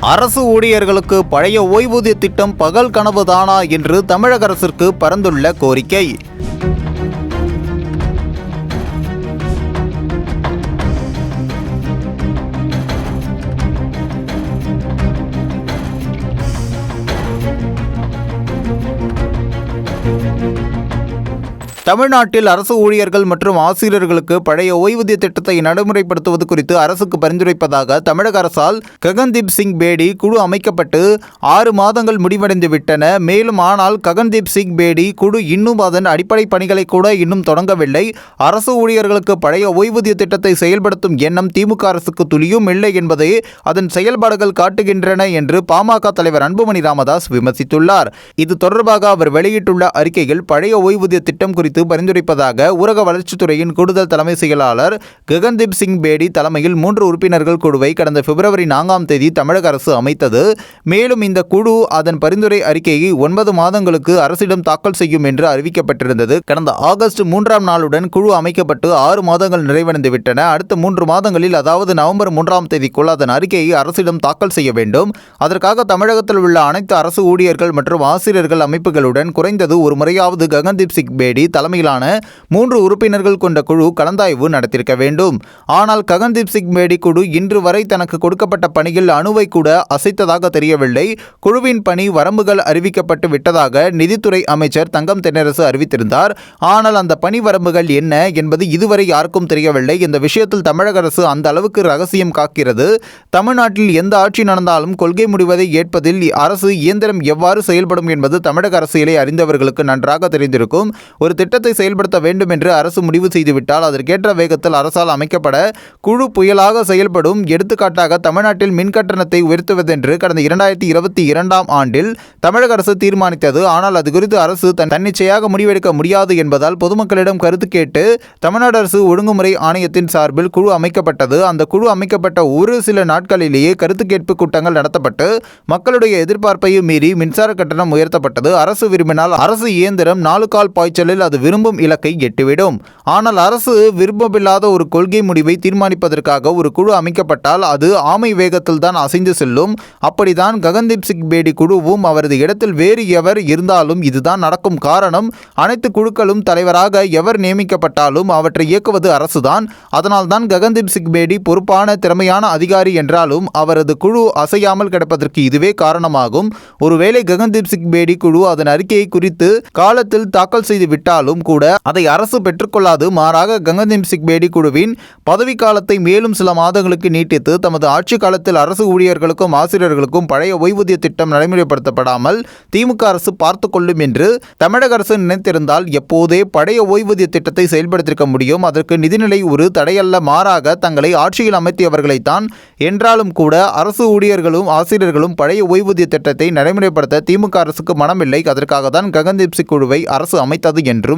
அரசு ஊழியர்களுக்கு பழைய ஓய்வூதிய திட்டம் பகல் கனவுதானா என்று தமிழக அரசிற்கு பரந்துள்ள கோரிக்கை. தமிழ்நாட்டில் அரசு ஊழியர்கள் மற்றும் ஆசிரியர்களுக்கு பழைய ஓய்வூதிய திட்டத்தை நடைமுறைப்படுத்துவது குறித்து அரசுக்கு பரிந்துரைப்பதாக தமிழக அரசால் ககன்தீப் சிங் பேடி குழு அமைக்கப்பட்டு ஆறு மாதங்கள் முடிவடைந்து விட்டன. மேலும் ஆனால் ககன்தீப் சிங் பேடி குழு இன்னும் அதன் அடிப்படை பணிகளை கூட இன்னும் தொடங்கவில்லை. அரசு ஊழியர்களுக்கு பழைய ஓய்வூதிய திட்டத்தை செயல்படுத்தும் எண்ணம் திமுக அரசுக்கு துளியும் இல்லை என்பதை அதன் செயல்பாடுகள் காட்டுகின்றன என்று பாமக தலைவர் அன்புமணி ராமதாஸ் விமர்சித்துள்ளார். இது தொடர்பாக அவர் வெளியிட்டுள்ள அறிக்கையில் பழைய ஓய்வூதிய திட்டம் குறித்து பரிந்துரைப்பதாக ஊரக வளர்ச்சித்துறையின் கூடுதல் தலைமை செயலாளர் ககன்தீப் சிங் பேடி தலைமையில் மூன்று உறுப்பினர்கள் குழுவை கடந்த பிப்ரவரி நான்காம் தேதி தமிழக அரசு அமைத்தது. மேலும் இந்த குழு அதன் பரிந்துரை அறிக்கையை ஒன்பது மாதங்களுக்கு அரசிடம் தாக்கல் செய்யும் என்று அறிவிக்கப்பட்டிருந்தது. கடந்த ஆகஸ்ட் மூன்றாம் நாளுடன் குழு அமைக்கப்பட்டு ஆறு மாதங்கள் நிறைவடைந்து விட்டன அடுத்த மூன்று மாதங்களில் அதாவது நவம்பர் மூன்றாம் தேதிக்குள் அதன் அறிக்கையை அரசிடம் தாக்கல் செய்ய வேண்டும். அதற்காக தமிழகத்தில் உள்ள அனைத்து அரசு ஊழியர்கள் மற்றும் ஆசிரியர்கள் அமைப்புகளுடன் குறைந்தது ஒரு முறையாவது ககன்தீப் சிங் பேடி தலைமையிலான மூன்று உறுப்பினர்கள் கொண்ட குழு கலந்தாய்வு நடத்தியிருக்க வேண்டும். ஆனால் ககன்தீப் சிங் பேடி குழு இன்று வரை தனக்கு கொடுக்கப்பட்ட பணியில் அணுவை கூட அசைத்ததாக தெரியவில்லை. குழுவின் பணி வரம்புகள் அறிவிக்கப்பட்டு விட்டதாக நிதித்துறை அமைச்சர் தங்கம் தென்னரசு அறிவித்திருந்தார். ஆனால் அந்த பணி வரம்புகள் என்ன என்பது இதுவரை யாருக்கும் தெரியவில்லை. இந்த விஷயத்தில் தமிழக அரசு அந்த அளவுக்கு ரகசியம் காக்கிறது. தமிழ்நாட்டில் எந்த ஆட்சி நடந்தாலும் கொள்கை முடிவதை ஏற்பதில் அரசு இயந்திரம் எவ்வாறு செயல்படும் என்பது தமிழக அரசியலை அறிந்தவர்களுக்கு நன்றாக தெரிந்திருக்கும். ஒரு திட்ட திட்டத்தை செயல்படுத்த வேண்டும் என்று அரசு முடிவு செய்துவிட்டால் அதற்கேற்ற வேகத்தில் அரசால் அமைக்கப்பட குழு புயலாக செயல்படும் எடுத்துக்காட்டாக தமிழ்நாட்டில் மின் கட்டணத்தை உயர்த்துவதென்று கடந்த இரண்டாயிரத்தி இருபத்தி இரண்டாம் ஆண்டில் தமிழக அரசு தீர்மானித்தது. ஆனால் அது குறித்து அரசு தன் தன்னிச்சையாக முடிவெடுக்க முடியாது என்பதால் பொதுமக்களிடம் கருத்து கேட்டு தமிழ்நாடு அரசு ஒழுங்குமுறை ஆணையத்தின் சார்பில் குழு அமைக்கப்பட்டது. அந்த குழு அமைக்கப்பட்ட ஒரு சில நாட்களிலேயே கருத்து கேட்பு கூட்டங்கள் நடத்தப்பட்டு மக்களுடைய எதிர்பார்ப்பையும் மீறி மின்சார கட்டணம் உயர்த்தப்பட்டது. அரசு விரும்பினால் அரசு இயந்திரம் நாலு கால் பாய்ச்சலில் அது விரும்பும் இலக்கை எட்டிவிடும். ஆனால் அரசு விரும்பமில்லாத ஒரு கொள்கை முடிவை தீர்மானிப்பதற்காக ஒரு குழு அமைக்கப்பட்டால் அது ஆமை வேகத்தில் தான் அசைந்து செல்லும். அப்படிதான் ககன்தீப் சிங் பேடி குழுவும் அவரது இடத்தில் வேறு எவர் இருந்தாலும் இதுதான் நடக்கும் காரணம். அனைத்து குழுக்களும் தலைவராக எவர் நியமிக்கப்பட்டாலும் அவற்றை இயக்குவது அரசுதான். அதனால்தான் ககன்தீப் சிங் பேடி பொறுப்பான திறமையான அதிகாரி என்றாலும் அவரது குழு அசையாமல் கிடப்பதற்கு இதுவே காரணமாகும். ஒருவேளை ககன்தீப் சிங் பேடி குழு அதன் அறிக்கையை குறித்து காலத்தில் தாக்கல் செய்து விட்டாலும் கூட அதை அரசு பெற்றுக்கொள்ளாது. மாறாக ககன்தீப் சிங் பேடி குழுவின் பதவிக்காலத்தை மேலும் சில மாதங்களுக்கு நீட்டித்து தமது ஆட்சி காலத்தில் அரசு ஊழியர்களுக்கும் ஆசிரியர்களுக்கும் பழைய ஓய்வூதிய திட்டம் நடைமுறைப்படுத்தப்படாமல் திமுக அரசு பார்த்து கொள்ளும் என்று தமிழக அரசு நினைத்திருந்தால் எப்போதே பழைய ஓய்வூதிய திட்டத்தை செயல்படுத்தியிருக்க முடியும். அதற்கு நிதிநிலை ஒரு தடையல்ல. மாறாக தங்களை ஆட்சியில் அமைத்தியவர்களைத்தான் என்றாலும் கூட அரசு ஊழியர்களும் ஆசிரியர்களும் பழைய ஓய்வூதிய திட்டத்தை நடைமுறைப்படுத்த திமுக அரசுக்கு மனமில்லை. அதற்காக தான் ககன்தீப் சிங் குழுவை அரசு அமைத்தது என்றும்